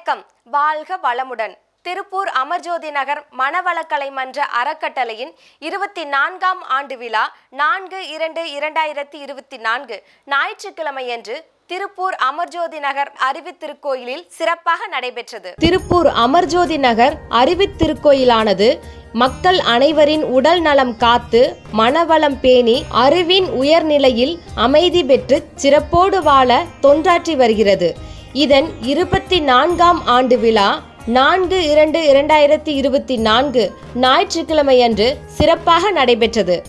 வணக்கம். வாழ்க வளமுடன். திருப்பூர் அமர்ஜோதி நகர் மனவளக்கலை மன்ற அறக்கட்டளையின் இருபத்தி நான்காம் ஆண்டு விழா நான்கு இரண்டு இரண்டாயிரத்தி இருபத்தி நான்கு ஞாயிற்றுக்கிழமையன்று திருப்பூர் அமர்ஜோதி நகர் அறிவித்திருக்கோயிலில் சிறப்பாக நடைபெற்றது. திருப்பூர் அமர்ஜோதி நகர் அறிவித்திருக்கோயிலானது மக்கள் அனைவரின் உடல் நலம் காத்து மனவளம் பேணி அறிவின் உயர்நிலையில் அமைதி பெற்று சிறப்போடு வாழ தொண்டாற்றி வருகிறது. இதன் இருபத்தி நான்காம் ஆண்டு விழா நான்கு இரண்டு இரண்டாயிரத்தி இருபத்தி நான்கு ஞாயிற்றுக்கிழமையன்று சிறப்பாக நடைபெற்றது.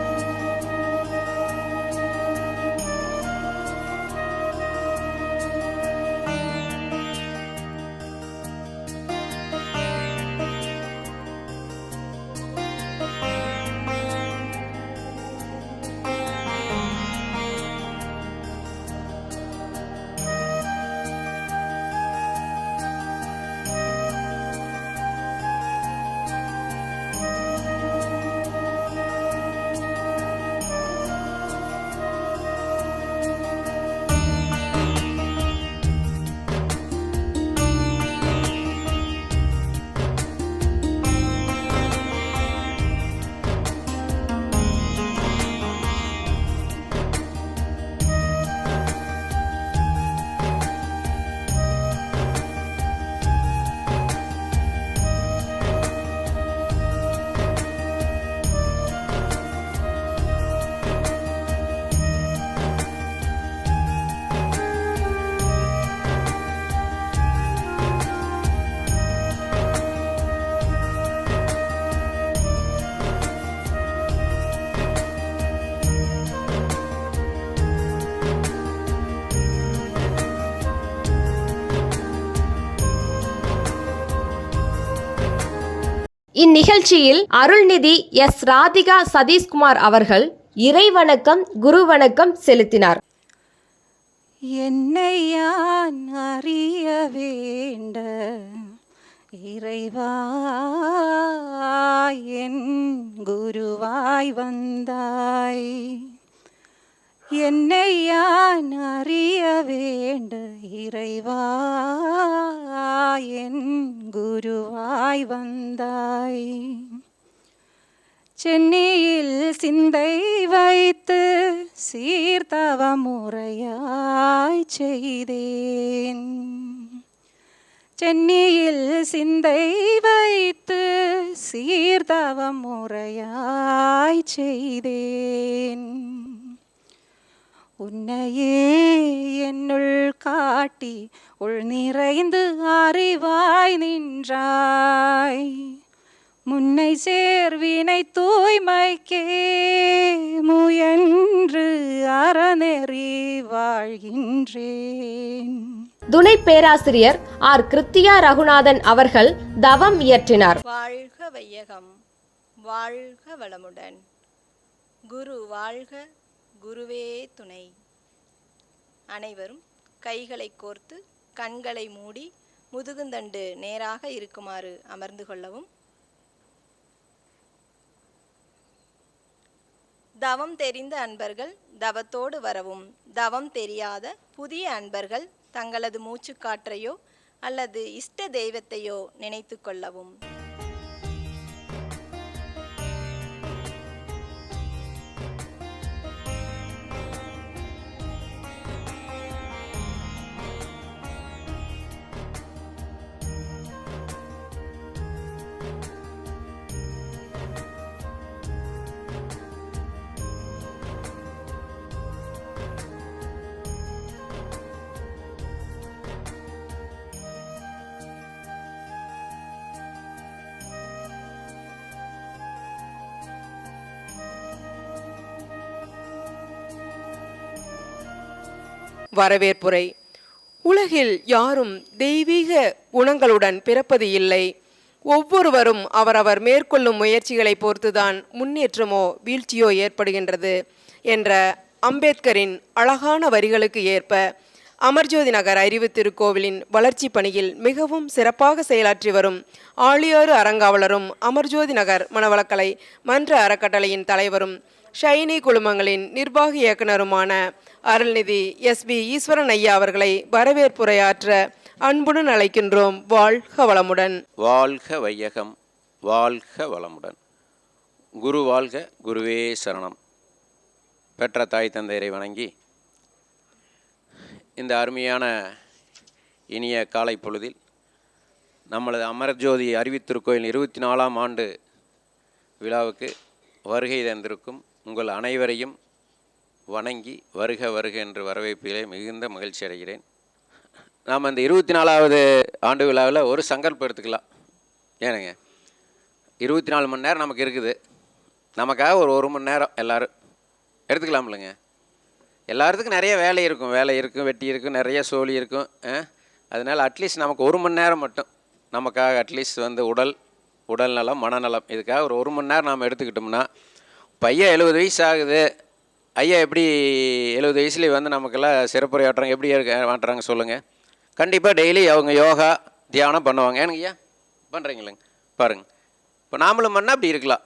இந்நிகழ்ச்சியில் அருள்நிதி எஸ். ராதிகா சதீஷ்குமார் அவர்கள் இறைவணக்கம் குருவணக்கம் செலுத்தினார். என்னை யான் அறிய வேண்ட இறைவாய் என் குருவாய் வந்தாய். என்னை யான் அறிய வேண்டு இறைவா? என் குருவாய் வந்தாய். சென்னையில் சிந்தை வைத்து சீர்தவ முறையாய் செய்தேன். சென்னையில் சிந்தை வைத்து சீர்தவ முறையாய் செய்தேன். உன்னையே என்னுள் காட்டி உள் நிறைந்து அறிவாய் நின்றாய். முன்னை சேர்வினை தூய்மைக்கே முயன்று அறநெறி வாழ்கின்றேன். துணை பேராசிரியர் ஆர். கிருத்தியா ரகுநாதன் அவர்கள் தவம் இயற்றினார். வாழ்க வையகம் வாழ்க வளமுடன். குரு வாழ்க குருவே துணை. அனைவரும் கைகளை கோர்த்து கண்களை மூடி முதுகுந்தண்டு நேராக இருக்குமாறு அமர்ந்து கொள்ளவும். தவம் தெரிந்த அன்பர்கள் தவத்தோடு வரவும். தவம் தெரியாத புதிய அன்பர்கள் தங்களது மூச்சுக்காற்றையோ அல்லது இஷ்ட தெய்வத்தையோ நினைத்து கொள்ளவும். வரவேற்புரை. உலகில் யாரும் தெய்வீக குணங்களுடன் பிறப்பது இல்லை. ஒவ்வொருவரும் அவரவர் மேற்கொள்ளும் முயற்சிகளை பொறுத்துதான் முன்னேற்றமோ வீழ்ச்சியோ ஏற்படுகின்றது என்ற அம்பேத்கரின் அழகான வரிகளுக்கு ஏற்ப அமர்ஜோதி நகர் அறிவு திருக்கோவிலின் வளர்ச்சி பணியில் மிகவும் சிறப்பாக செயலாற்றி வரும் ஆழியாறு அறங்காவலரும் அமர்ஜோதி நகர் மனவளக்கலை மன்ற அறக்கட்டளையின் தலைவரும் ஷைனி குழுமங்களின் நிர்வாக இயக்குனருமான அருள்நிதி எஸ் பி ஈஸ்வரன் ஐயா அவர்களை வரவேற்புரையாற்ற அன்புடன் அழைக்கின்றோம். வாழ்க வளமுடன். வாழ்க வையகம் வாழ்க வளமுடன். குரு வாழ்க குருவே சரணம். பெற்ற தாய் தந்தையரை வணங்கி இந்த அருமையான இனிய காலை பொழுதில் நம்மளது அமரஜோதி அறிவித்திருக்கோயில் இருபத்தி நாலாம் ஆண்டு விழாவுக்கு வருகை தந்திருக்கும் உங்கள் அனைவரையும் வணங்கி வருக வருக என்று வரவேற்பிலே மிகுந்த மகிழ்ச்சி அடைகிறேன். நாம் அந்த இருபத்தி நாலாவது ஆண்டு விழாவில் ஒரு சங்கல்பம் எடுத்துக்கலாம். ஏனுங்க? இருபத்தி நாலு மணி நேரம் நமக்கு இருக்குது. நமக்காக ஒரு ஒரு மணி நேரம் எல்லோரும் எடுத்துக்கலாம் இல்லைங்க? எல்லாத்துக்கும் நிறைய வேலை இருக்கும். வேலை இருக்கும் வெட்டி இருக்கும் நிறைய சோழி இருக்கும் அதனால் அட்லீஸ்ட் நமக்கு ஒரு மணி நேரம் மட்டும். நமக்காக அட்லீஸ்ட் வந்து உடல் உடல் நலம் மனநலம் இதுக்காக ஒரு ஒரு மணி நேரம் நாம் எடுத்துக்கிட்டோம்னா பையன் எழுபது வயசு ஆகுது. ஐயா எப்படி எழுபது வயசுலேயே வந்து நமக்கெல்லாம் சிறப்புரையாட்டுறாங்க எப்படி இருக்க? மாட்டுறாங்க சொல்லுங்கள் கண்டிப்பாக டெய்லி அவங்க யோகா தியானம் பண்ணுவாங்க. ஏனுங்க ஐயா? பண்ணுறீங்களேங்க பாருங்கள் இப்போ நாமளும் பண்ணால் அப்படி இருக்கலாம்.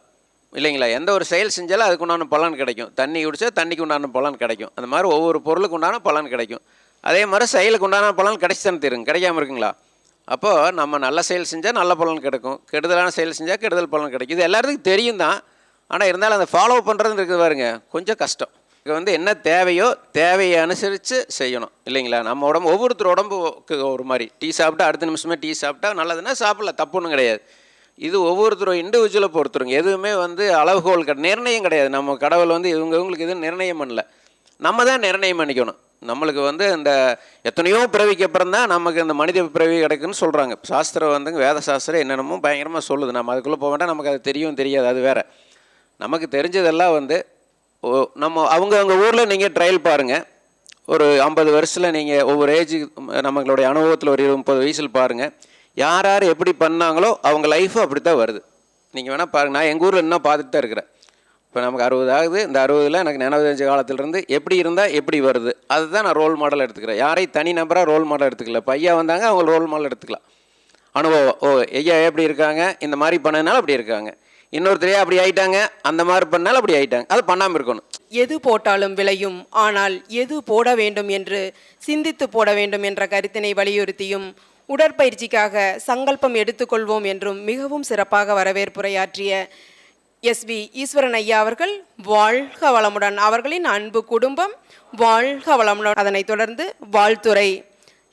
இல்லைங்களா? எந்த ஒரு செயல் செஞ்சாலும் அதுக்கு உண்டான பலன் கிடைக்கும். தண்ணி குடித்தா தண்ணிக்கு உண்டான பலன் கிடைக்கும். அந்த மாதிரி ஒவ்வொரு பொருளுக்கு உண்டான பலன் கிடைக்கும். அதே மாதிரி செயலுக்கு உண்டான பலன் கிடைச்சி தானே தருங்க. கிடைக்காம இருக்குங்களா? அப்போது நம்ம நல்ல செயல் செஞ்சால் நல்ல பலன் கிடைக்கும். கெடுதலான செயல் செஞ்சால் கெடுதல் பலன் கிடைக்கும். இது எல்லாத்துக்கும் தெரியும் தான் ஆனால் இருந்தாலும் அதை ஃபாலோ பண்ணுறதுன்னு இருக்குது பாருங்க கொஞ்சம் கஷ்டம். இது வந்து என்ன தேவையோ தேவையை அனுசரித்து செய்யணும் இல்லைங்களா? நம்ம உடம்பு ஒவ்வொருத்தர் உடம்புக்கு ஒரு மாதிரி. டீ சாப்பிட்டா அடுத்த நிமிஷமே டீ சாப்பிட்டா நல்லதுன்னா சாப்பிடல தப்பு ஒன்றும் கிடையாது. இது ஒவ்வொருத்தரும் இண்டிவிஜுவலை பொறுத்துருங்க. எதுவுமே வந்து அளவுகோல் கிடையாது நிர்ணயம் கிடையாது. நம்ம கடவுள் வந்து இவங்க இவங்களுக்கு எதுவும் நிர்ணயம் பண்ணல. நம்ம தான் நிர்ணயம் பண்ணிக்கணும். நம்மளுக்கு வந்து இந்த எத்தனையோ பிறவிக்கு அப்புறம் தான் நமக்கு இந்த மனித பிறவி கிடைக்குன்னு சொல்கிறாங்க சாஸ்திரம் வந்து வேத சாஸ்திரம் என்னென்னமோ பயங்கரமாக சொல்லுது. நம்ம அதுக்குள்ளே போக வேண்டாம் நமக்கு அது தெரியும் தெரியாது அது வேறு. நமக்கு தெரிஞ்சதெல்லாம் வந்து ஓ நம்ம அவங்க அவங்க ஊரில் நீங்கள் ட்ரையல் பாருங்கள் ஒரு ஐம்பது வருஷத்தில் நீங்கள் ஒவ்வொரு ஏஜ் நம்மளுடைய அனுபவத்தில் ஒரு இருபது முப்பது வயசில் பாருங்கள் யார் யார் எப்படி பண்ணாங்களோ அவங்க லைஃபும் அப்படி தான் வருது. நீங்கள் வேணால் பாருங்க நான் எங்கள் ஊரில் இன்னும் பார்த்துட்டு தான் இருக்கிறேன். இப்போ நமக்கு அறுபது ஆகுது. இந்த அறுபதில் எனக்கு நினைவஞ்சு காலத்திலிருந்து எப்படி இருந்தால் எப்படி வருது. அதுதான் நான் ரோல் மாடல் எடுத்துக்கிறேன். யாரையும் தனி நபராக ரோல் மாடல் எடுத்துக்கல. பையா வந்தாங்க அவங்க ரோல் மாடல் எடுத்துக்கலாம். அனுபவம் ஓ ஐயா எப்படி இருக்காங்க? இந்த மாதிரி பண்ணதுனால அப்படி இருக்காங்க. இன்னொருத்தரையே அப்படி ஆயிட்டாங்க அந்த மாதிரி பண்ணாலும் அப்படி ஆயிட்டாங்க. அது பண்ணாமல் இருக்கணும். எது போட்டாலும் விளையும். ஆனால் எது போட வேண்டும் என்று சிந்தித்து போட வேண்டும் என்ற கருத்தினை வலியுறுத்தியும் உடற்பயிற்சிக்காக சங்கல்பம் எடுத்துக்கொள்வோம் என்றும் மிகவும் சிறப்பாக வரவேற்புரையாற்றிய எஸ்வி ஈஸ்வரன் ஐயா அவர்கள் வாழ்க வளமுடன். அவர்களின் அன்பு குடும்பம் வாழ்க வளமுடன். அதனைத் தொடர்ந்து வாழ்த்துறை.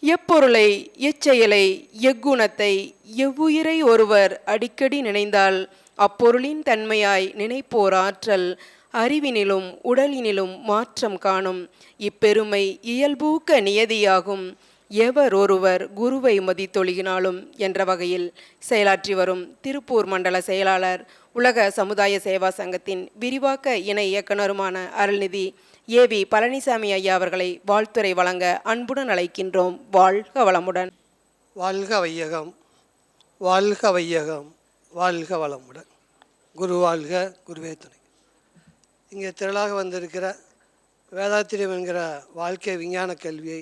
எப்பொருளை எச்செயலை எக்குணத்தை எவ்வுயிரை ஒருவர் அடிக்கடி நினைந்தால் அப்பொருளின் தன்மையாய் நினைப்போர் ஆற்றல் அறிவினிலும் உடலினிலும் மாற்றம் காணும். இப்பெருமை இயல்பூக்க நியதியாகும். எவர் ஒருவர் குருவை மதித்தொழுகினாலும் என்ற வகையில் செயலாற்றி வரும் திருப்பூர் மண்டல செயலாளர் உலக சமுதாய சேவா சங்கத்தின் விரிவாக்க இணை இயக்குனருமான அருள்நிதி ஏவி பழனிசாமி ஐயா அவர்களை வாழ்த்துறை வழங்க அன்புடன் அழைக்கின்றோம். வாழ்க வளமுடன். வாழ்க வையகம். வாழ்க வையகம். வாழ்க வளமுடன். குரு வாழ்க குருவே துணை. இங்கே திரளாக வந்திருக்கிற வேதாத்திரியம் என்கிற வாழ்க்கை விஞ்ஞான கல்வியை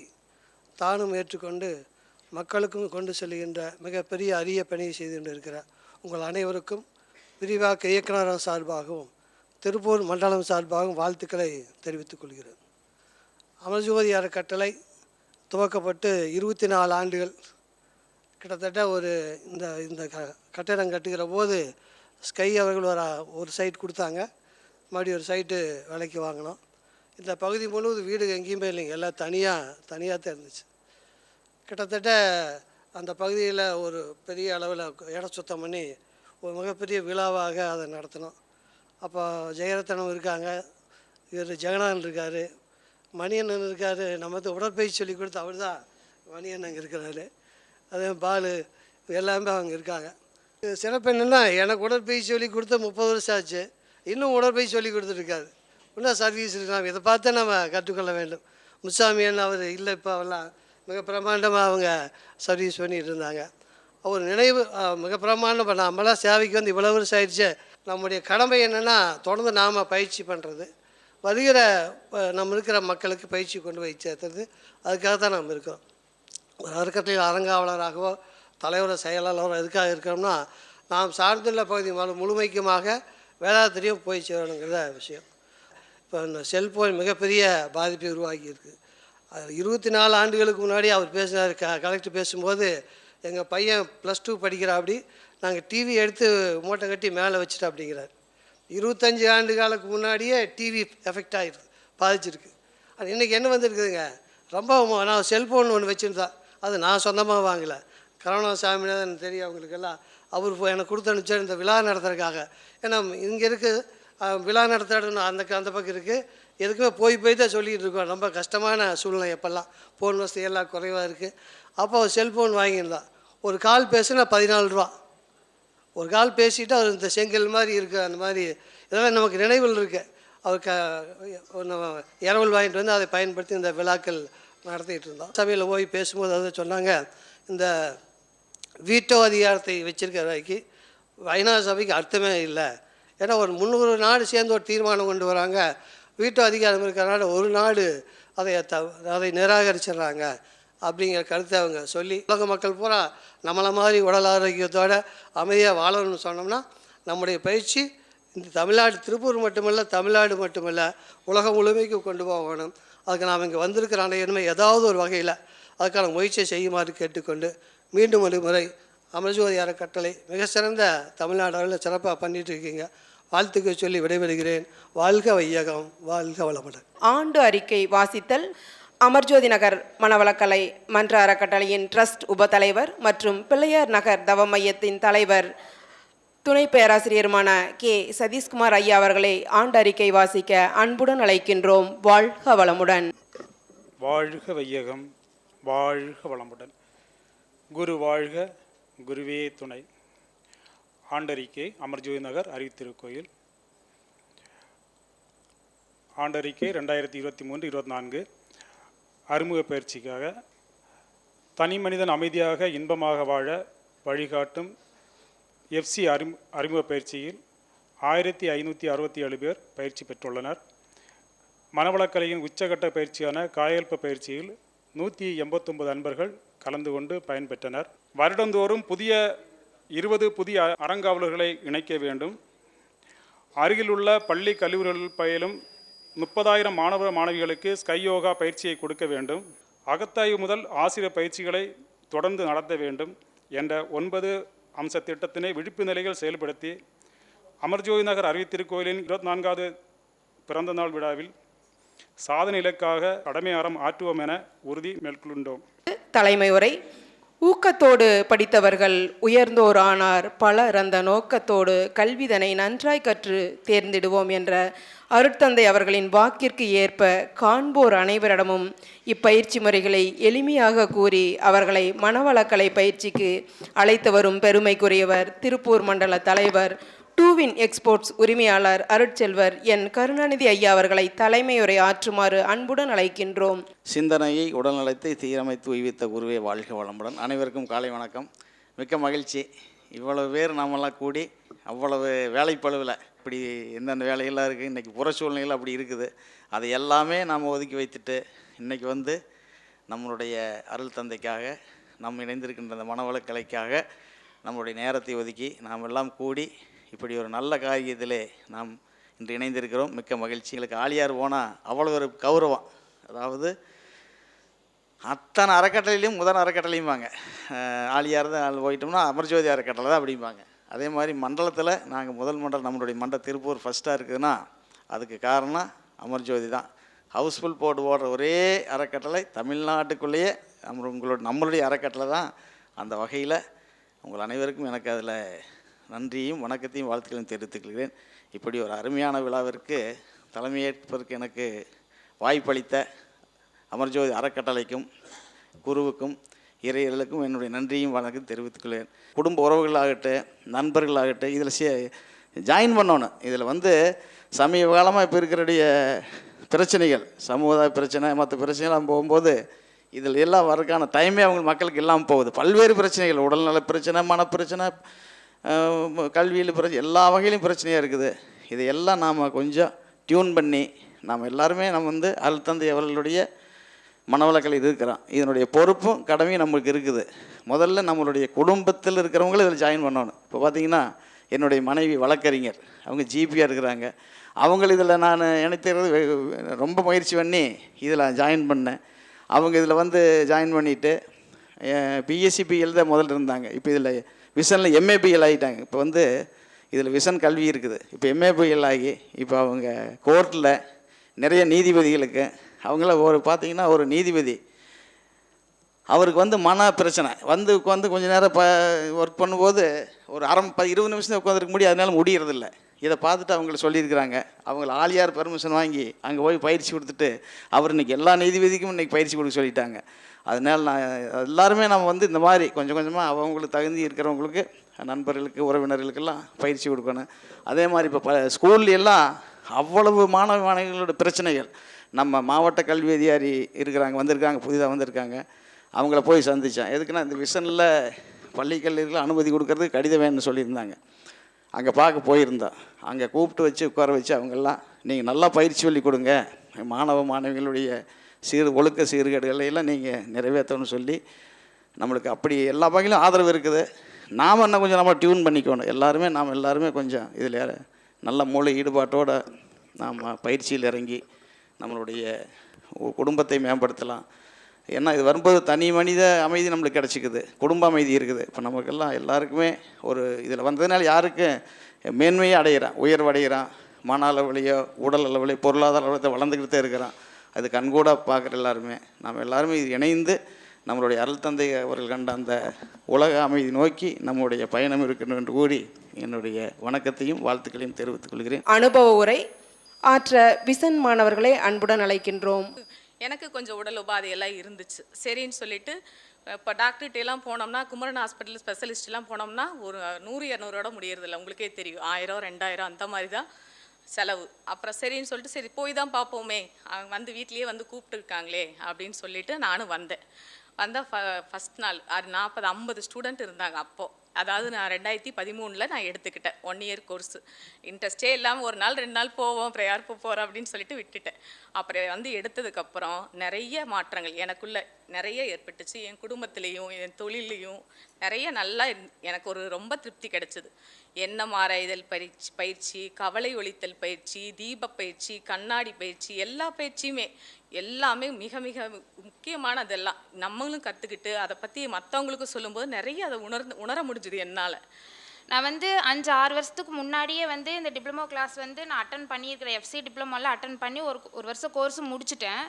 தானும் ஏற்றுக்கொண்டு மக்களுக்கும் கொண்டு செல்கின்ற மிகப்பெரிய அரிய பணியை செய்து கொண்டிருக்கிற உங்கள் அனைவருக்கும் விரிவாக்க இயக்குனர் சார்பாகவும் திருப்பூர் மண்டலம் சார்பாகவும் வாழ்த்துக்களை தெரிவித்துக் கொள்கிறேன். அமர்ஜோதி அறக்கட்டளை துவக்கப்பட்டு இருபத்தி நாலு ஆண்டுகள் கிட்டத்தட்ட ஒரு இந்த இந்த க கட்டிடம் கட்டுகிற போது ஸ்கை அவர்கள் ஒரு ஒரு சைட் கொடுத்தாங்க. மறுபடியும் ஒரு சைட்டு விலைக்கு வாங்கினோம். இந்த பகுதி முழுவதும் வீடு எங்கேயுமே இல்லைங்க. எல்லாம் தனியாக தனியாக தான் இருந்துச்சு. கிட்டத்தட்ட அந்த பகுதியில் ஒரு பெரிய அளவில் இடம் சுத்தம் பண்ணி ஒரு மிகப்பெரிய விழாவாக அதை நடத்தினோம். அப்போ ஜெயரத்தனம் இருக்காங்க. இவர் ஜெகநாதன் இருக்கார். மணியண்ணன் இருக்கார். நம்ம உடற்பயிற்சி சொல்லி கொடுத்து அவர் தான் மணியண்ணன் இருக்கிறாரு. அதே பால் எல்லாமே அவங்க இருக்காங்க. சிறப்பு என்னென்னா எனக்கு உடற்பயிற்சி சொல்லி கொடுத்து முப்பது வருஷம் ஆச்சு. இன்னும் உடற்பயிற்சி சொல்லி கொடுத்துருக்காரு இன்னும் சர்வீஸ் இருக்கலாம் இதை பார்த்து நம்ம கற்றுக்கொள்ள வேண்டும். முசாமி அவர் இல்லை இப்போ அவெல்லாம் மிக பிரம்மாண்டமாக அவங்க சர்வீஸ் பண்ணிட்டு இருந்தாங்க. அவர் நினைவு மிக பிரமாண்டம் பண்ண நம்மளாம் சேவைக்கு வந்து இவ்வளோ வருஷம் ஆயிடுச்சு. நம்முடைய கடமை என்னென்னா தொடர்ந்து நாம் பயிற்சி பண்ணுறது வருகிற நம்ம இருக்கிற மக்களுக்கு பயிற்சி கொண்டு போய் சேர்த்துறது. அதுக்காக தான் நாம் இருக்கோம் அறக்கட்டளை அறங்காவலராகவோ தலைவரோ செயலாளரோ எதுக்காக இருக்கிறோம்னா நாம் சார்ந்துள்ள பகுதி முழு முழுமைக்குமாக வேளாத்திரியும் போய் சேரணுங்கிற விஷயம். இப்போ இந்த செல்ஃபோன் மிகப்பெரிய பாதிப்பை உருவாக்கியிருக்கு. அது இருபத்தி நாலு ஆண்டுகளுக்கு முன்னாடி அவர் பேசினார் க கலெக்டர் பேசும்போது எங்கள் பையன் ப்ளஸ் டூ படிக்கிறா அப்படி நாங்கள் டிவி எடுத்து மூட்டை கட்டி மேலே வச்சுட்டோம் அப்படிங்கிறார் இருபத்தஞ்சி ஆண்டு காலத்துக்கு முன்னாடியே டிவி எஃபெக்ட் ஆகிருக்கு பாதிச்சிருக்கு. ஆனால் இன்றைக்கி என்ன வந்திருக்குதுங்க? ரொம்ப நான் செல்ஃபோன் ஒன்று வச்சுருந்தேன் அது நான் சொந்தமாக வாங்கலை. கருணாசாமிநாதன் தெரியும் அவங்களுக்கெல்லாம். அவர் எனக்கு கொடுத்து அனுப்பிச்சார் இந்த விழா நடத்துறதுக்காக. ஏன்னா இங்கே இருக்குது விழா நடத்துறதுன்னு அந்த அந்த பக்கம் இருக்குது எதுக்குமே போய் போய் தான் சொல்லிகிட்டு இருக்கோம். ரொம்ப கஷ்டமான சூழ்நிலை எப்போல்லாம் ஃபோன் வசதி எல்லாம் குறைவாக இருக்குது அப்போ அவர் செல்ஃபோன் வாங்கியிருந்தான் ஒரு கால் பேசுனா பதினாலு ரூபா. ஒரு கால் பேசிட்டு அவர் இந்த செங்கல் மாதிரி இருக்குது அந்த மாதிரி இதெல்லாம் நமக்கு நினைவில் இருக்குது அவர் க இரவல் வாங்கிட்டு வந்து அதை பயன்படுத்தி இந்த விழாக்கள் நடத்திட்டு இருந்தோம் சபையில் போய் பேசும்போது அதை சொன்னாங்க. இந்த வீட்டோ அதிகாரத்தை வச்சிருக்கிற வரைக்கும் ஐநா சபைக்கு அர்த்தமே இல்லை. ஏன்னா ஒரு முந்நூறு நாடு சேர்ந்து ஒரு தீர்மானம் கொண்டு வராங்க. வீட்டோ அதிகாரம் இருக்கிறனால ஒரு நாடு அதை த அதை நிராகரிச்சிடுறாங்க. அப்படிங்கிற கருத்தை அவங்க சொல்லி உலக மக்கள் பூரா நம்மளை மாதிரி உடல் ஆரோக்கியத்தோடு அமைதியாக வாழணும்னு சொன்னோம்னா நம்முடைய பயிற்சி இந்த தமிழ்நாடு திருப்பூர் மட்டுமல்ல தமிழ்நாடு மட்டுமல்ல உலகம் முழுமைக்கு கொண்டு போகணும். அதுக்கு நாம் இங்கே வந்திருக்கிற அனைவருமே ஏதாவது ஒரு வகையில் அதுக்கான முயற்சியை செய்யுமாறு கேட்டுக்கொண்டு மீண்டும் ஒரு முறை அமர்ஜோதி அறக்கட்டளை மிக சிறந்த தமிழ்நாடு அளவில் சிறப்பாக பண்ணிட்டு இருக்கீங்க. வாழ்த்துக்கள் சொல்லி விடைபெறுகிறேன். வாழ்க வையகம் வாழ்க வளமுடன். ஆண்டு அறிக்கை வாசித்தல் அமர்ஜோதி நகர் மனவளக்கலை மன்ற அறக்கட்டளையின் ட்ரஸ்ட் உபதலைவர் மற்றும் பிள்ளையார் நகர் தவ மையத்தின் தலைவர் துணை பேராசிரியருமான கே. சதீஷ்குமார் ஐயா அவர்களை ஆண்டறிக்கை வாசிக்க அன்புடன் அழைக்கின்றோம். வாழ்க வளமுடன். வாழ்க வையகம் வாழ்க வளமுடன். குரு வாழ்க குருவே துணை. ஆண்டறிக்கை அமர்ஜோதி நகர் அறிவித்திருக்கோயில் ஆண்டறிக்கை ரெண்டாயிரத்தி இருபத்தி மூன்று இருபத்தி நான்கு. அறிமுக பயிற்சிக்காக தனி மனிதன் அமைதியாக இன்பமாக வாழ வழிகாட்டும் எஃப்சி அறி அறிமுக பயிற்சியில் ஆயிரத்தி ஐநூற்றி அறுபத்தி ஏழு பேர் பயிற்சி பெற்றுள்ளனர். மனவளக்கலையின் உச்சகட்ட பயிற்சியான காயல்ப பயிற்சியில் நூற்றி எண்பத்தொன்பது அன்பர்கள் கலந்து கொண்டு பயன்பெற்றனர். வருடந்தோறும் புதிய இருபது புதிய அறங்காவலர்களை இணைக்க வேண்டும். அருகிலுள்ள பள்ளி கல்லூரிகள் பயிலும் முப்பதாயிரம் மாணவ மாணவிகளுக்கு ஸ்கை யோகா பயிற்சியை கொடுக்க வேண்டும். அகத்தாய்வு முதல் ஆசிரியர் பயிற்சிகளை தொடர்ந்து நடத்த வேண்டும் என்ற ஒன்பது அம்ச திட்டத்தினை விழிப்பு நிலையில் செயல்படுத்தி அமர்ஜோதி நகர் அறிவித்திருக்கோயிலின் இருபத்தி நான்காவது பிறந்த நாள் விழாவில் சாதனை இலக்காக கடமை அறம் ஆற்றுவோம் என உறுதி மேற்கொண்டோம் தலைமை உரை. ஊக்கத்தோடு படித்தவர்கள் உயர்ந்தோர் ஆனார் பலர் அந்த நோக்கத்தோடு கல்விதனை நன்றாய் கற்று தேர்ந்திடுவோம் என்ற அருட்தந்தை அவர்களின் வாக்கிற்கு ஏற்ப காண்போர் அனைவரிடமும் இப்பயிற்சி முறைகளை எளிமையாக கூறி அவர்களை மனவளக்கலை பயிற்சிக்கு அழைத்து வரும் பெருமைக்குரியவர் திருப்பூர் மண்டல தலைவர் டூவின் எக்ஸ்போர்ட்ஸ் உரிமையாளர் அருட்செல்வர் என் கருணாநிதி ஐயா அவர்களை தலைமையுரை ஆற்றுமாறு அன்புடன் அழைக்கின்றோம். சிந்தனையை உடல்நலத்தை சீரமைத்து உய்வித்த குருவே வாழ்க வளமுடன். அனைவருக்கும் காலை வணக்கம். மிக்க மகிழ்ச்சி. இவ்வளவு பேர் நாமெல்லாம் கூடி அவ்வளவு வேலைப்பளுவில் இப்படி எந்தெந்த வேலைகள்லாம் இருக்குது இன்றைக்கி புற சூழ்நிலைகள் அப்படி இருக்குது. அதை எல்லாமே நாம் ஒதுக்கி வைத்துட்டு இன்றைக்கி வந்து நம்மளுடைய அருள் தந்தைக்காக நாம் இணைந்திருக்கின்ற இந்த மனவளக்கலைக்காக நம்மளுடைய நேரத்தை ஒதுக்கி நாம் எல்லாம் கூடி இப்படி ஒரு நல்ல காரியத்திலே நாம் இன்று இணைந்திருக்கிறோம். மிக்க மகிழ்ச்சி. எங்களுக்கு ஆளியார் போனால் அவ்வளோ ஒரு கௌரவம். அதாவது அத்தனை அறக்கட்டளையிலையும் முதல் அறக்கட்டளையும்பாங்க. அஹ் தான் ஆள் போயிட்டோம்னா அமர்ஜோதி அறக்கட்டளை தான் அப்படிம்பாங்க. அதே மாதிரி மண்டலத்தில் நாங்கள் முதல் மண்டலம் நம்மளுடைய மண்ட திருப்பூர் ஃபஸ்ட்டாக இருக்குதுன்னா அதுக்கு காரணம் அமர்ஜோதி தான். ஹவுஸ்ஃபுல் போர்டு ஓடுற ஒரே அறக்கட்டளை தமிழ்நாட்டுக்குள்ளேயே நம்ம உங்களோட நம்மளுடைய அறக்கட்டளை தான் அந்த வகையில் உங்கள் அனைவருக்கும் எனக்கு அதில் நன்றியும் வணக்கத்தையும் வாழ்த்துக்களையும் தெரிவித்துக்கொள்கிறேன். இப்படி ஒரு அருமையான விழாவிற்கு தலைமையேற்பதற்கு எனக்கு வாய்ப்பளித்த அமர்ஜோதி அறக்கட்டளைக்கும் குருவுக்கும் இறையர்களுக்கும் என்னுடைய நன்றியும் வணக்கம் தெரிவித்துக்கொள்வேன் குடும்ப உறவுகளாகட்டும் நண்பர்களாகட்டும் இதில் சே ஜாயின் பண்ணணும் இதில் வந்து சமீப காலமாக இப்போ இருக்கிறடைய பிரச்சனைகள் சமுதாய பிரச்சனை மற்ற பிரச்சனைலாம் போகும்போது இதில் எல்லாம் வரக்கான டைமே அவங்க மக்களுக்கு இல்லாமல் போகுது. பல்வேறு பிரச்சனைகள் உடல்நல பிரச்சனை மனப்பிரச்சனை கல்வியில் பிரச்சனை எல்லா வகையிலும் பிரச்சனையாக இருக்குது. இதையெல்லாம் நாம் கொஞ்சம் டியூன் பண்ணி நாம் எல்லாருமே நம்ம வந்து அருள் தந்தை அவர்களுடைய மனவளக்கலை இருக்கிறோம் இதனுடைய பொறுப்பும் கடமையும் நம்மளுக்கு இருக்குது. முதல்ல நம்மளுடைய குடும்பத்தில் இருக்கிறவங்களும் இதில் ஜாயின் பண்ணணும். இப்போ பார்த்தீங்கன்னா என்னுடைய மனைவி வழக்கறிஞர். அவங்க ஜிபியாக இருக்கிறாங்க. அவங்க இதில் நான் நினைக்கிறது ரொம்ப முயற்சி பண்ணி இதில் ஜாயின் பண்ணேன். அவங்க இதில் வந்து ஜாயின் பண்ணிவிட்டு பிஎல் தான் முதல்ல இருந்தாங்க. இப்போ இதில் விசனில் எம்ஏபிஎல் ஆகிட்டாங்க இப்போ வந்து இதில் விசன் கல்வி இருக்குது. இப்போ எம்ஏபிஎல் ஆகி இப்போ அவங்க கோர்ட்டில் நிறைய நீதிபதிகளுக்கு அவங்கள ஒரு பார்த்தீங்கன்னா ஒரு நீதிபதி. அவருக்கு வந்து மன பிரச்சனை. வந்து உட்காந்து கொஞ்சம் நேரம் ப ஒர்க் பண்ணும்போது ஒரு அரை ப இருபது நிமிஷம் உட்காந்துருக்க முடியும். அதனால முடியறதில்ல. இதை பார்த்துட்டு அவங்கள சொல்லியிருக்கிறாங்க. அவங்கள ஆலியார் பெர்மிஷன் வாங்கி அங்கே போய் பயிற்சி கொடுத்துட்டு அவர் இன்னைக்கு எல்லா நீதிபதிக்கும் இன்றைக்கி பயிற்சி கொடுக்க சொல்லிட்டாங்க. அதனால் நான் எல்லாருமே நம்ம வந்து இந்த மாதிரி கொஞ்சம் கொஞ்சமாக அவங்களுக்கு தகுதி இருக்கிறவங்களுக்கு நண்பர்களுக்கு உறவினர்களுக்கெல்லாம் பயிற்சி கொடுக்கணும். அதே மாதிரி இப்போ ப ஸ்கூல்ல எல்லாம் அவ்வளவு மாணவ மாணவிகளோட பிரச்சனைகள். நம்ம மாவட்ட கல்வி அதிகாரி இருக்கிறாங்க வந்திருக்காங்க புதிதாக வந்திருக்காங்க. அவங்கள போய் சந்தித்தேன் எதுக்குன்னா இந்த விஷனில் பள்ளி கல்லூரியில் அனுமதி கொடுக்கறது கடிதம் வேணும்னு சொல்லியிருந்தாங்க. அங்கே பார்க்க போயிருந்தோம் அங்கே கூப்பிட்டு வச்சு உட்கார வச்சு அவங்கெல்லாம் நீங்கள் நல்லா பயிற்சி சொல்லி கொடுங்க. மாணவ மாணவிகளுடைய சீர் ஒழுக்க சீர்கேடுகளை எல்லாம் நீங்கள் நிறைவேற்றணும்னு சொல்லி நம்மளுக்கு அப்படி எல்லா வகையிலும் ஆதரவு இருக்குது. நாம் என்ன கொஞ்சம் நம்ம டியூன் பண்ணிக்கணும். எல்லாருமே நாம் எல்லாருமே கொஞ்சம் இதில் நல்ல மூளை ஈடுபாட்டோடு நாம் பயிற்சியில் இறங்கி நம்மளுடைய குடும்பத்தை மேம்படுத்தலாம். ஏன்னா இது வரும்போது தனி மனித அமைதி நம்மளுக்கு கிடச்சிக்குது. குடும்ப அமைதி இருக்குது. இப்போ நமக்கெல்லாம் எல்லாருக்குமே ஒரு இதில் வந்ததுனால யாருக்கும் மேன்மையை அடைகிறான் உயர்வு அடைகிறான் மன அளவுலையோ உடல் அளவுலையோ பொருளாதார அளவில் வளர்ந்துக்கிட்டே இருக்கிறான். அது கண்கூட பார்க்குற எல்லாருமே நாம் எல்லாருமே இது இணைந்து நம்மளுடைய அருள் தந்தை அவர்கள் கண்ட அந்த உலக அமைதி நோக்கி நம்முடைய பயணம் இருக்கணும் என்று கூறி என்னுடைய வணக்கத்தையும் வாழ்த்துக்களையும் தெரிவித்துக் கொள்கிறேன். அனுபவ உரை ஆற்ற விசன் மாணவர்களை அன்புடன் அழைக்கின்றோம். எனக்கு கொஞ்சம் உடல் உபாதை எல்லாம் இருந்துச்சு. சரின்னு சொல்லிட்டு இப்போ டாக்டர்கிட்டலாம் போனோம்னா குமரன் ஹாஸ்பிட்டல் ஸ்பெஷலிஸ்ட்லாம் போனோம்னா ஒரு நூறு இரநூறோட முடியறதில்ல. உங்களுக்கே தெரியும். ஆயிரம் ரெண்டாயிரம் அந்த மாதிரி தான் செலவு. அப்புறம் சரின்னு சொல்லிட்டு சரி போய் தான் பார்ப்போமே. அவங்க வந்து வீட்லேயே வந்து கூப்பிட்டுருக்காங்களே அப்படின்னு சொல்லிட்டு நானும் வந்தேன். வந்தால் ஃப ஃபஸ்ட் நாள் அது நாற்பது ஐம்பது ஸ்டூடெண்ட் இருந்தாங்க அப்போது அதாவது நான் ரெண்டாயிரத்தி பதிமூணில் நான் எடுத்துக்கிட்டேன். ஒன் இயர் கோர்ஸு இன்ட்ரெஸ்டே இல்லாமல் ஒரு நாள் ரெண்டு நாள் போவோம் அப்புறம் யார் போகிறோம் அப்படின்னு சொல்லிட்டு விட்டுட்டேன். அப்புறம் வந்து எடுத்ததுக்கப்புறம் நிறைய மாற்றங்கள் எனக்குள்ள நிறைய ஏற்பட்டுச்சு. என் குடும்பத்துலேயும் என் தொழிலையும் நிறைய நல்லா எனக்கு ஒரு ரொம்ப திருப்தி கிடைச்சிது. எண்ணம் ஆராய்தல் பயிற்சி பயிற்சி கவலை ஒழித்தல் பயிற்சி தீப பயிற்சி கண்ணாடி பயிற்சி எல்லா பயிற்சியுமே எல்லாமே மிக மிக முக்கியமானதெல்லாம் நம்மளும் கற்றுக்கிட்டு அதை பற்றி மற்றவங்களுக்கும் சொல்லும்போது நிறைய அதை உணர்ந்து உணர முடிஞ்சுது என்னால். நான் வந்து அஞ்சு ஆறு வருஷத்துக்கு முன்னாடியே வந்து இந்த டிப்ளமோ கிளாஸ் வந்து நான் அட்டன் பண்ணியிருக்கிறேன் எஃப்சி டிப்ளமோலாம் அட்டன் பண்ணி ஒரு ஒரு வருஷம் கோர்ஸ் முடிச்சுட்டேன்.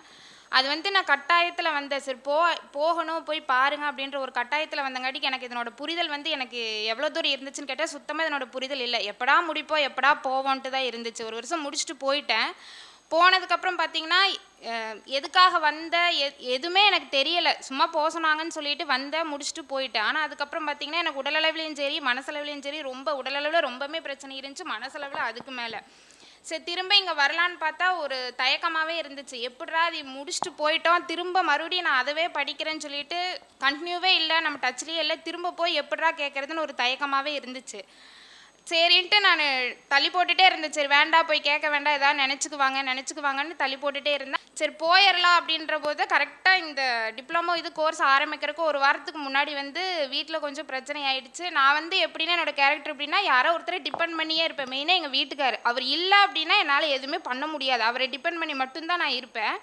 அது வந்து நான் கட்டாயத்தில் வந்தேன் சரி போ போகணும் போய் பாருங்க அப்படின்ற ஒரு கட்டாயத்தில் வந்தங்காட்டிக்கு எனக்கு இதனோட புரிதல் வந்து எனக்கு எவ்வளோ தூரம் இருந்துச்சுன்னு கேட்டால் சுத்தமாக இதனோட புரிதல் இல்லை. எப்படா முடிப்போம் எப்படா போவோன்ட்டு தான் இருந்துச்சு. ஒரு வருஷம் முடிச்சுட்டு போயிட்டேன். போனதுக்கப்புறம் பார்த்தீங்கன்னா எதுக்காக வந்த எ எதுவுமே எனக்கு தெரியலை. சும்மா போக சொன்னாங்கன்னு சொல்லிட்டு வந்தேன் முடிச்சுட்டு போயிட்டேன். ஆனால் அதுக்கப்புறம் பார்த்தீங்கன்னா எனக்கு உடலளவுலையும் சரி மனசளவுலையும் சரி ரொம்ப உடலளவில் ரொம்பவுமே பிரச்சனை இருந்துச்சு மனசளவில் அதுக்கு மேலே. சரி திரும்ப இங்கே வரலான்னு பார்த்தா ஒரு தயக்கமாகவே இருந்துச்சு. எப்படிடா அது முடிச்சுட்டு போயிட்டோம் திரும்ப மறுபடியும் நான் அதவே படிக்கிறேன்னு சொல்லிட்டு கண்டினியூவே இல்லை நம்ம டச்லேயே இல்லை திரும்ப போய் எப்படிடா கேட்குறதுன்னு ஒரு தயக்கமாகவே இருந்துச்சு. சரின்ட்டு நான் தள்ளி போட்டுட்டே இருந்தேன். சரி வேண்டாம் போய் கேட்க வேண்டாம் ஏதாவது நினச்சிக்குவாங்க நினச்சிக்குவாங்கன்னு தள்ளி போட்டுட்டே இருந்தேன். சரி போயிடலாம் அப்படின்ற போது கரெக்டாக இந்த டிப்ளமோ இது கோர்ஸ் ஆரம்பிக்கிறதுக்கு ஒரு வாரத்துக்கு முன்னாடி வந்து வீட்டில் கொஞ்சம் பிரச்சனை ஆயிடுச்சு. நான் வந்து எப்படின்னா என்னோட கேரக்டர் எப்படின்னா யாரோ ஒருத்தரை டிபெண்ட் பண்ணியே இருப்பேன். மெயினாக எங்கள் வீட்டுக்கார். அவர் இல்லை அப்படின்னா என்னால் எதுவுமே பண்ண முடியாது. அவரை டிபெண்ட் பண்ணி மட்டும்தான் நான் இருப்பேன்.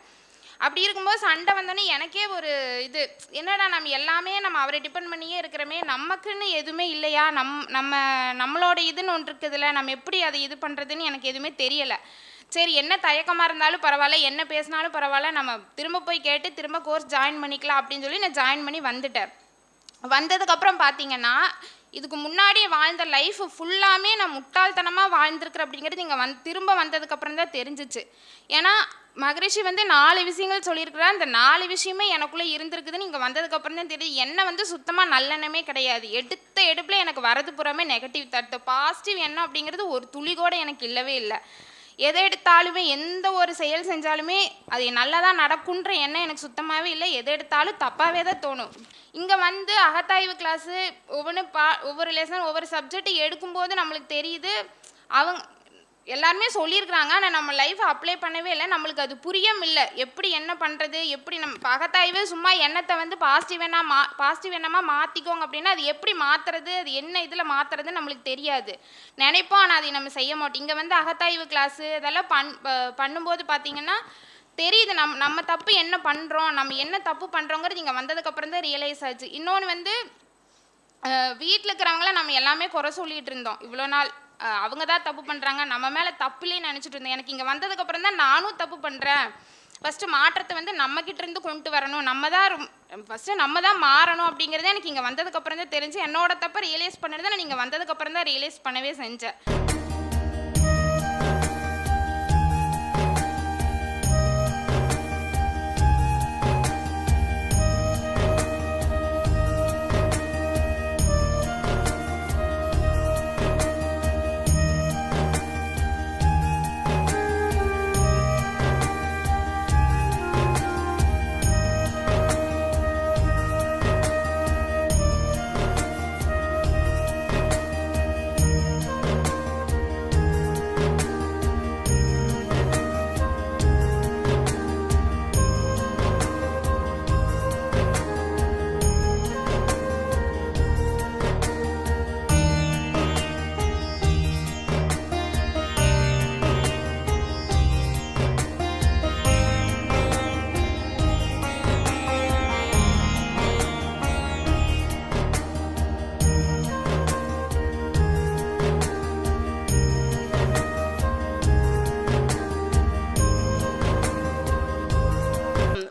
அப்படி இருக்கும்போது சண்டை வந்தோடனே எனக்கே ஒரு இது. என்னடா நம்ம எல்லாமே நம்ம அவரை டிபெண்ட் பண்ணியே இருக்கிறோமே நமக்குன்னு எதுவுமே இல்லையா? நம் நம்ம நம்மளோட இதுன்னு ஒன்று இருக்குதுல்ல நம்ம எப்படி அதை இது பண்ணுறதுன்னு எனக்கு எதுவுமே தெரியலை. சரி என்ன தயக்கமாக இருந்தாலும் பரவாயில்ல என்ன பேசினாலும் பரவாயில்ல நம்ம திரும்ப போய் கேட்டு திரும்ப கோர்ஸ் ஜாயின் பண்ணிக்கலாம் அப்படின்னு சொல்லி நான் ஜாயின் பண்ணி வந்துட்டேன். வந்ததுக்கப்புறம் பார்த்தீங்கன்னா இதுக்கு முன்னாடி வாழ்ந்த லைஃப் ஃபுல்லாமே நான் முட்டாள்தனமாக வாழ்ந்துருக்குறேன் அப்படிங்கிறது இங்கே வந் திரும்ப வந்ததுக்கப்புறம் தான் தெரிஞ்சிச்சு. ஏன்னா மகரிஷி வந்து நாலு விஷயங்கள் சொல்லியிருக்கிறார். அந்த நாலு விஷயமே எனக்குள்ளே இருந்திருக்குதுன்னு இங்கே வந்ததுக்கப்புறம் தான் தெரியுது. என்ன வந்து சுத்தமாக நல்லெண்ணமே கிடையாது. எடுத்த எடுப்பில் எனக்கு வரது புறமே நெகட்டிவ் தட்டு பாசிட்டிவ் எண்ணம் அப்படிங்கிறது ஒரு துளி கூட எனக்கு இல்லவே இல்லை. எதை எடுத்தாலுமே எந்த ஒரு செயல் செஞ்சாலுமே அது நல்லதாக நடக்குன்ற எண்ணம் எனக்கு சுத்தமாகவே இல்லை. எதை எடுத்தாலும் தப்பாகவே தான் தோணும். இங்கே வந்து அகத்தாய்வு கிளாஸு ஒவ்வொன்று பா ஒவ்வொரு லெசன் ஒவ்வொரு சப்ஜெக்ட் எடுக்கும்போது நம்மளுக்கு தெரியுது அவங்க எல்லாருமே சொல்லியிருக்கிறாங்க ஆனால் நம்ம லைஃப் அப்ளை பண்ணவே இல்லை. நம்மளுக்கு அது புரியும் இல்லை. எப்படி என்ன பண்ணுறது எப்படி நம்ம அகத்தாய்வே சும்மா எண்ணத்தை வந்து பாசிட்டிவ் எண்ணா மா பாசிட்டிவ் எண்ணமாக மாற்றிக்கோங்க அப்படின்னா அது எப்படி மாற்றுறது அது என்ன இதில் மாற்றுறதுன்னு நம்மளுக்கு தெரியாது. நினைப்போம் ஆனால் அதை நம்ம செய்ய மாட்டோம். இங்கே வந்து அகத்தாய்வு கிளாஸு இதெல்லாம் பண் ப- பண்ணும்போது பார்த்தீங்கன்னா தெரியுது. நம் நம்ம தப்பு என்ன பண்ணுறோம் நம்ம என்ன தப்பு பண்ணுறோங்கிறது இங்கே வந்ததுக்கப்புறம் தான் ரியலைஸ் ஆச்சு. இன்னொன்று வந்து வீட்டில் இருக்கிறவங்கள நம்ம எல்லாமே குறை சொல்லிட்டு இருந்தோம். இவ்வளோ நாள் அவங்க தான் தப்பு பண்ணுறாங்க நம்ம மேலே தப்புலேயே நினச்சிட்டு இருந்தோம். எனக்கு இங்கே வந்ததுக்கப்புறம் தான் நானும் தப்பு பண்ணுறேன் ஃபஸ்ட்டு மாற்றத்தை வந்து நம்மக்கிட்ட இருந்து கொண்டு வரணும். நம்ம தான் ஃபஸ்ட்டு நம்ம தான் மாறணும் அப்படிங்கிறது எனக்கு இங்கே வந்ததுக்கப்புறம் தான் தெரிஞ்சு என்னோட தப்பை ரியலைஸ் பண்ணுறது நான் இங்கே வந்ததுக்கப்புறம் தான் ரியலைஸ் பண்ணவே செஞ்சேன்.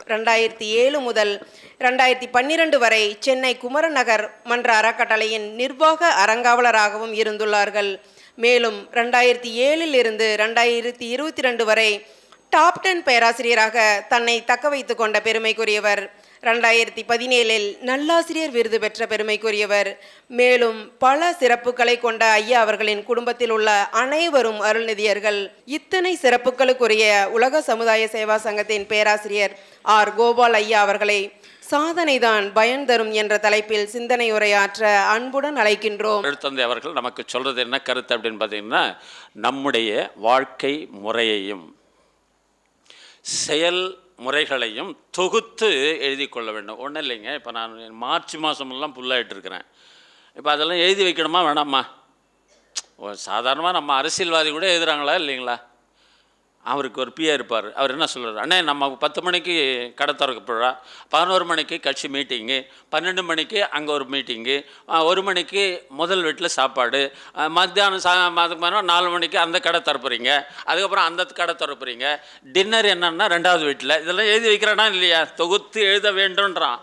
ரெண்டாயிரத்தி ஏழு முதல் ரெண்டாயிரத்தி பன்னிரண்டு வரை சென்னை குமரநகர் மன்ற அறக்கட்டளையின் நிர்வாக அறங்காவலராகவும் இருந்துள்ளார்கள். மேலும் ரெண்டாயிரத்தி ஏழில் இருந்து ரெண்டாயிரத்தி இருபத்தி ரெண்டு வரை டாப் டென் பேராசிரியராக தன்னை தக்க வைத்து கொண்ட பெருமைக்குரியவர். ரெண்டாயிரத்தி பதினேழில் நல்லாசிரியர் விருது பெற்ற பெருமைக்குரியவர். மேலும் பல சிறப்புகளை கொண்ட ஐயா அவர்களின் குடும்பத்தில் உள்ள அனைவரும் அருள்நிதியர்கள். இத்தனை சிறப்புகளுக்குரிய உலக சமுதாய சேவா சங்கத்தின் பேராசிரியர் ஆர். கோபால் ஐயா அவர்களை சாதனைதான் பயன் தரும் என்ற தலைப்பில் சிந்தனை உரையாற்ற அன்புடன் அழைக்கின்றோம். எழுத்தந்தை அவர்கள் நமக்கு சொல்றது என்ன கருத்து அப்படின்னு பார்த்தீங்கன்னா நம்முடைய வாழ்க்கை முறையையும் செயல் முறைகளையும் தொகுத்து எழுதி கொள்ள வேண்டும். ஒன்றும் இல்லைங்க. இப்போ நான் மார்ச் மாதமெல்லாம் புல்லாயிட்டு இருக்கிறேன். இப்போ அதெல்லாம் எழுதி வைக்கணுமா? வேணாமா? சாதாரணமாக நம்ம அரசியல்வாதி கூட எழுதுகிறாங்களா இல்லைங்களா? அவருக்கு ஒரு பிஏ இருப்பார். அவர் என்ன சொல்கிறார் அண்ணே நம்ம பத்து மணிக்கு கடை திறக்க போகிறா பதினோரு மணிக்கு கட்சி மீட்டிங்கு பன்னெண்டு மணிக்கு அங்கே ஒரு மீட்டிங்கு ஒரு மணிக்கு முதல் வீட்டில் சாப்பாடு மத்தியானம் சா அதுக்கு மேலே நாலு மணிக்கு அந்த கடை திறப்புறீங்க அதுக்கப்புறம் அந்த கடை திறப்புறீங்க டின்னர் என்னன்னா ரெண்டாவது வீட்டில். இதெல்லாம் எழுதி வைக்கிறானா இல்லையா? தொகுத்து எழுத வேண்டும்ன்றான்.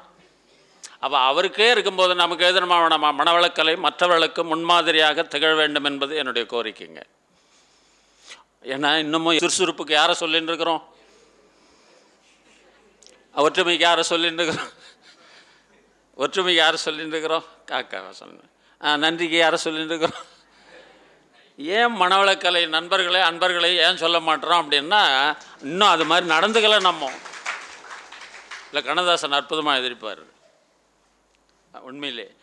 அப்போ அவருக்கே இருக்கும்போது நமக்கு எழுதணுமா வேணாமா? மனவளக்கலை மற்றவர்களுக்கு முன்மாதிரியாக திகழ வேண்டும் என்பது என்னுடைய கோரிக்கைங்க. ஏன்னா இன்னமும் சுறுசுறுப்புக்கு யாரை சொல்லின்னு இருக்கிறோம்? ஒற்றுமைக்கு யாரை சொல்லின்னு இருக்கிறோம்? ஒற்றுமைக்கு யாரை சொல்லின்னு இருக்கிறோம்? காக்கா சொல்லுங்க. ஆ நன்றிக்கு யாரை சொல்லின்னு இருக்கிறோம்? ஏன் மனவளக்கலை நண்பர்களே அன்பர்களே ஏன் சொல்ல மாட்டோம் அப்படின்னா இன்னும் அது மாதிரி நடந்துக்கல நம்ம. இல்லை கண்ணதாசன் அற்புதமாக எதிர்ப்பார். உண்மையிலே.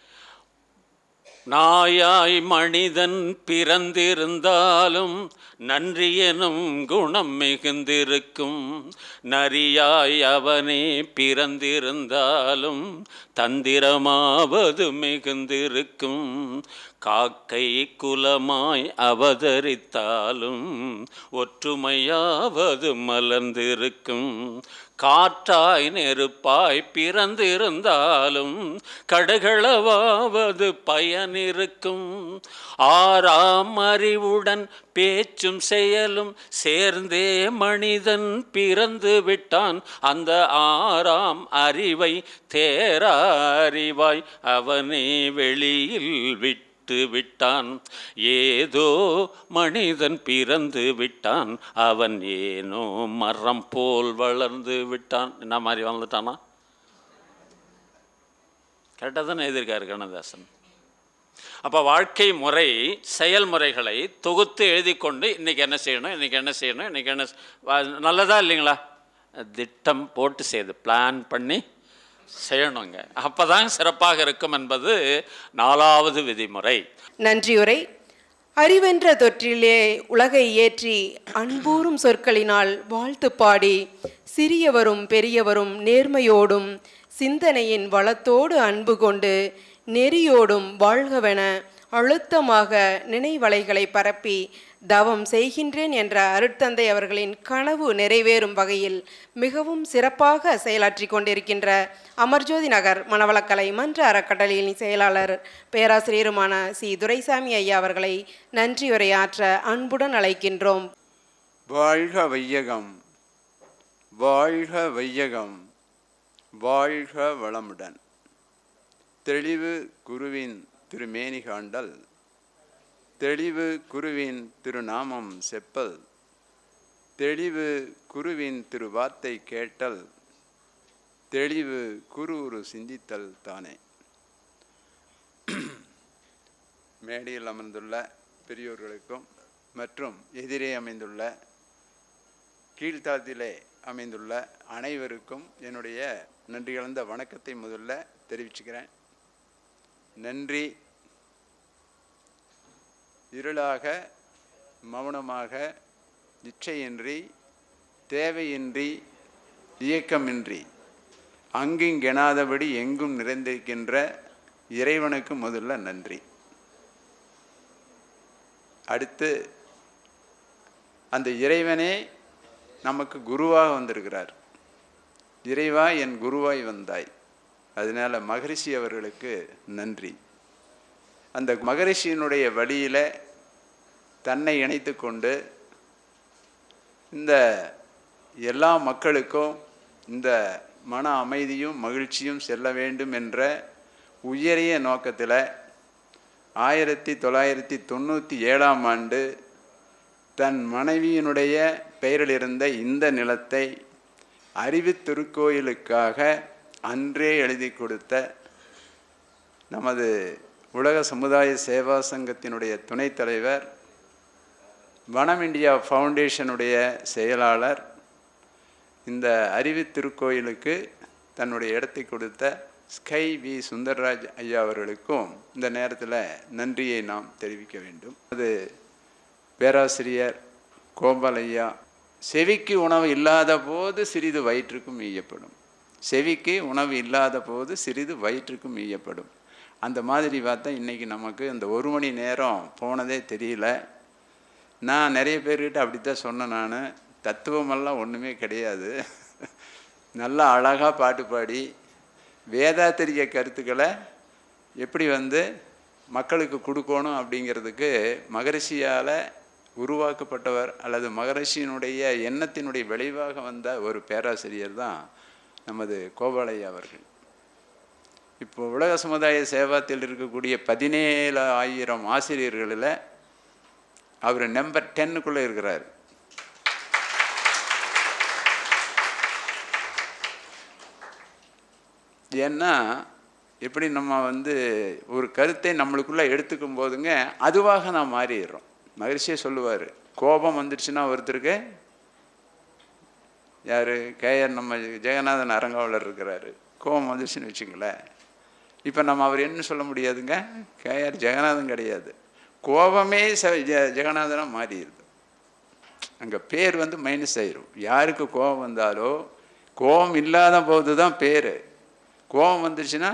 நாயாய் மனிதன் பிறந்திருந்தாலும் நன்றி எனும் குணம் மிகுந்திருக்கும். நரியாய் அவனே பிறந்திருந்தாலும் தந்திரமாவது மிகுந்திருக்கும். காக்கை குலமாய் அவதரித்தாலும் ஒற்றுமையாவது மலர்ந்திருக்கும். காற்றாய் நெருப்பாய் பிறந்திருந்தாலும் கடுகளவாவது பயனிருக்கும். ஆறாம் அறிவுடன் பேச்சும் செயலும் சேர்ந்தே மனிதன் பிறந்து விட்டான். அந்த ஆறாம் அறிவை தேரா அறிவாய் அவனே வெளியில் விட்டு விட்டு விட்டான். ஏதோ மனிதன் பிறந்து விட்டான். அவன் ஏனோ மரம் போல் வளர்ந்து விட்டான். என்ன மாதிரி வளர்ந்துட்டானா? கரெக்டாக தானே எழுதியிருக்காரு கண்ணதாசன். அப்போ வாழ்க்கை முறை செயல்முறைகளை தொகுத்து எழுதி கொண்டு இன்றைக்கி என்ன செய்யணும் இன்றைக்கி என்ன செய்யணும் இன்றைக்கி என்ன நல்லதா இல்லைங்களா? திட்டம் போட்டு செய்து பிளான் பண்ணி செய்யணுங்க. அப்பதான் சிறப்பாக இருக்கும் என்பது நாலாவது விதிமுறை. நன்றியுரை. அறிவென்ற தொற்றிலே உலகை ஏற்றி அன்பூறும் சொற்களினால் வாழ்த்து பாடி சிறியவரும் பெரியவரும் நேர்மையோடும் சிந்தனையின் வளத்தோடு அன்பு கொண்டு நெறியோடும் வாழ்கவென அழுத்தமாக நினைவலைகளை பரப்பி தவம் செய்கின்றேன் என்ற அருட்தந்தை அவர்களின் கனவு நிறைவேறும் வகையில் மிகவும் சிறப்பாக செயலாற்றி கொண்டிருக்கின்ற அமர்ஜோதி நகர் மனவளக்கலை மன்ற அறக்கட்டளையின் செயலாளர் பேராசிரியருமான சி. துரைசாமி ஐயா அவர்களை நன்றியுரையாற்ற அன்புடன் அழைக்கின்றோம். வாழ்க வையகம். வாழ்க வையகம். வாழ்க வளமுடன். தெளிவு குருவின் திருமேனி காண்டல் தெளிவு குருவின் திருநாமம் செப்பல். தெளிவு குருவின் திருவார்த்தை கேட்டல். தெளிவு குரு ஒரு சிந்தித்தல் தானே. மேடையில் அமர்ந்துள்ள பெரியோர்களுக்கும் மற்றும் எதிரே அமைந்துள்ள கீழ்த்தாத்திலே அமைந்துள்ள அனைவருக்கும் என்னுடைய நன்றி கலந்த வணக்கத்தை முதல்ல தெரிவிச்சுக்கிறேன். நன்றி. இருளாக மௌனமாக நிச்சயின்றி தேவையின்றி இயக்கமின்றி அங்கிங்கெனாதபடி எங்கும் நிறைந்திருக்கின்ற இறைவனுக்கு முதல்ல நன்றி. அடுத்து அந்த இறைவனே நமக்கு குருவாக வந்திருக்கிறார். இறைவா என் குருவாய் வந்தாய். அதனால் மகரிஷி அவர்களுக்கு நன்றி. அந்த மகரிஷியினுடைய வழியில் தன்னை இணைத்து கொண்டு இந்த எல்லா மக்களுக்கும் இந்த மன அமைதியும் மகிழ்ச்சியும் செல்ல வேண்டும் என்ற உயரிய நோக்கத்தில் ஆயிரத்தி தொள்ளாயிரத்தி தொண்ணூற்றி ஏழாம் ஆண்டு தன் மனைவியினுடைய பெயரில் இருந்த இந்த நிலத்தை அறிவு திருக்கோயிலுக்காக அன்றே எழுதி கொடுத்த நமது உலக சமுதாய சேவா சங்கத்தினுடைய துணைத் தலைவர் வனம் இந்தியா ஃபவுண்டேஷனுடைய செயலாளர் இந்த அறிவு திருக்கோயிலுக்கு தன்னுடைய இடத்தை கொடுத்த ஸ்கை வி சுந்தர்ராஜ் ஐயா அவர்களுக்கும் இந்த நேரத்தில் நன்றியை நாம் தெரிவிக்க வேண்டும். அது பேராசிரியர் கோபால் ஐயா செவிக்கு உணவு இல்லாத போது சிறிது வயிற்றுக்கும் ஈயப்படும். செவிக்கு உணவு இல்லாத போது சிறிது வயிற்றுக்கும் ஈயப்படும். அந்த மாதிரி பார்த்தா இன்றைக்கி நமக்கு அந்த ஒரு மணி நேரம் போனதே தெரியல. நான் நிறைய பேர்கிட்ட அப்படி தான் சொன்னேன் நான். தத்துவமெல்லாம் ஒன்றுமே கிடையாது. நல்லா அழகாக பாட்டு பாடி வேதாத்திரிய கருத்துக்களை எப்படி வந்து மக்களுக்கு கொடுக்கணும் அப்படிங்கிறதுக்கு மகரிஷியால் உருவாக்கப்பட்டவர் அல்லது மகரிஷியினுடைய எண்ணத்தினுடைய விளைவாக வந்த ஒரு பேராசிரியர் தான் நமது கோபாலையா அவர்கள். இப்போ உலக சமுதாய சேவாத்தில் இருக்கக்கூடிய பதினேழு ஆயிரம் ஆசிரியர்களில் அவர் நம்பர் டென்னுக்குள்ளே இருக்கிறார். ஏன்னா எப்படி நம்ம வந்து ஒரு கருத்தை நம்மளுக்குள்ளே எடுத்துக்கும் போதுங்க அதுவாக நான் மாறிடுறோம். மகிழ்ச்சியே சொல்லுவார் கோபம் வந்துடுச்சுன்னா ஒருத்தருக்கு யார்? கேஆர் நம்ம ஜெகநாதன் அரங்காவலர் இருக்கிறாரு. கோபம் வந்துடுச்சுன்னு வச்சுங்களேன். இப்போ நம்ம அவர் என்ன சொல்ல முடியாதுங்க? கேஆர் ஜெகநாதன் கிடையாது. கோபமே ச ஜெ ஜெகநாதனாக மாறிடுது. அங்கே பேர் வந்து மைனஸ் ஆயிரும். யாருக்கு கோபம் வந்தாலோ கோபம் இல்லாத போது தான் பேர். கோபம் வந்துருச்சுன்னா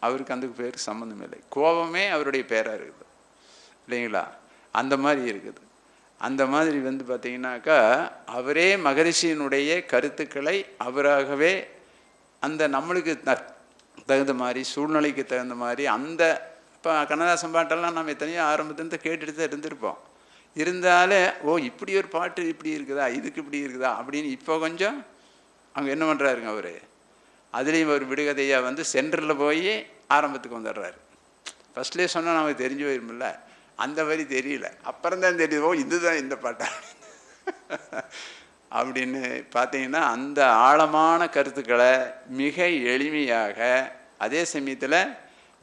அவருக்கு அந்த பேருக்கு சம்மந்தம் இல்லை. கோபமே அவருடைய பேராக இருக்குது. இல்லைங்களா? அந்த மாதிரி இருக்குது. அந்த மாதிரி வந்து பார்த்திங்கனாக்கா அவரே மகரிஷியினுடைய கருத்துக்களை அவராகவே அந்த நம்மளுக்கு த தகுந்த மாதிரி சூழ்நிலைக்கு தகுந்த மாதிரி அந்த இப்போ கண்ணதாசன் பாட்டெல்லாம் நம்ம எத்தனையோ ஆரம்பத்துலேருந்து கேட்டுட்டு தான் இருந்திருப்போம். இருந்தாலே ஓ இப்படி ஒரு பாட்டு இப்படி இருக்குதா இதுக்கு இப்படி இருக்குதா அப்படின்னு இப்போ கொஞ்சம் அவங்க என்ன பண்ணுறாருங்க அவர்? அதுலேயும் ஒரு விடுகதையாக வந்து சென்டரில் போய் ஆரம்பத்துக்கு வந்துடுறாரு. ஃபஸ்ட்லேயே சொன்னால் நமக்கு தெரிஞ்சு போயிருமில்ல அந்த வரி தெரியல. அப்புறம் தான் தெரியுது ஓ இதுதான் இந்த பாட்டா? அப்படின்னு பார்த்தீங்கன்னா அந்த ஆழமான கருத்துக்களை மிக எளிமையாக அதே சமயத்தில்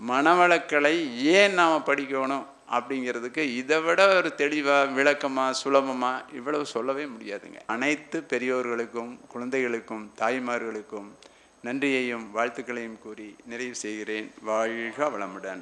மனவளக்கலை ஏன் நாம் படிக்கணும் அப்படிங்கிறதுக்கு இதை விட ஒரு தெளிவாக விளக்கமாக சுலபமாக இவ்வளவு சொல்லவே முடியாதுங்க. அனைத்து பெரியோர்களுக்கும் குழந்தைகளுக்கும் தாய்மார்களுக்கும் நன்றியையும் வாழ்த்துக்களையும் கூறி நிறைவு செய்கிறேன். வாழ்க வளமுடன்.